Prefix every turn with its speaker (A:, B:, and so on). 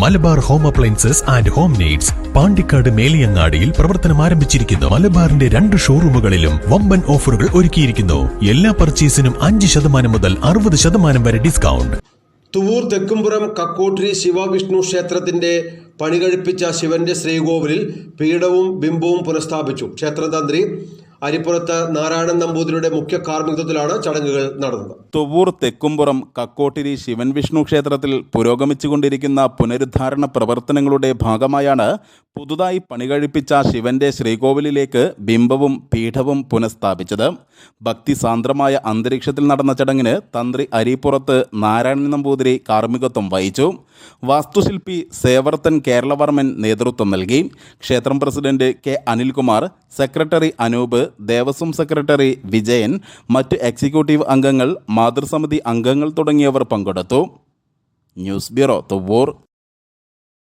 A: Malabar home appliances and home needs Pandikkad മേലിയങ്ങാടിയിൽ പ്രവർത്തനം ആരംഭിച്ചിരിക്കുന്നു. മലബാറിന്റെ രണ്ട് ഷോറൂമുകളിലും വമ്പൻ ഓഫറുകൾ ഒരുക്കിയിരിക്കുന്നു. എല്ലാ പർച്ചേസിനും അഞ്ച് ശതമാനം മുതൽ അറുപത് ശതമാനം വരെ ഡിസ്കൗണ്ട്.
B: തുവൂർ തെക്കുംപുറം കക്കോട്ടിരി ശിവവിഷ്ണു ക്ഷേത്രത്തിന്റെ പണികഴിപ്പിച്ച ശിവന്റെ ശ്രീകോവിലിൽ പീഠവും ബിംബവും പുനഃസ്ഥാപിച്ചു. ക്ഷേത്രതന്ത്രി അരിപ്പുറത്ത് നാരായണൻ നമ്പൂതിരിയുടെ മുഖ്യ കാർമ്മികത്വത്തിലാണ് ചടങ്ങുകൾ നടന്നത്.
C: തുവൂർ തെക്കുംപുറം കക്കോട്ടിരി ശിവൻ വിഷ്ണു ക്ഷേത്രത്തിൽ പുരോഗമിച്ചുകൊണ്ടിരിക്കുന്ന പുനരുദ്ധാരണ പ്രവർത്തനങ്ങളുടെ ഭാഗമായാണ് പുതുതായി പണികഴിപ്പിച്ച ശിവന്റെ ശ്രീകോവിലിലേക്ക് ബിംബവും പീഠവും പുനഃസ്ഥാപിച്ചത്. ഭക്തിസാന്ദ്രമായ അന്തരീക്ഷത്തിൽ നടന്ന ചടങ്ങിന് തന്ത്രി അരിപ്പുറത്ത് നാരായണൻ നമ്പൂതിരി കാർമ്മികത്വം വഹിച്ചു. വാസ്തുശില്പി സേവർത്തൻ കേരളവർമ്മൻ നേതൃത്വം നൽകി. ക്ഷേത്രം president K Anilkumar secretary Anoop Devaswom secretary Vijayan മറ്റ് എക്സിക്യൂട്ടീവ് അംഗങ്ങൾ മാതൃസമിതി അംഗങ്ങൾ തുടങ്ങിയവർ പങ്കെടുത്തു. News bureau Thuvur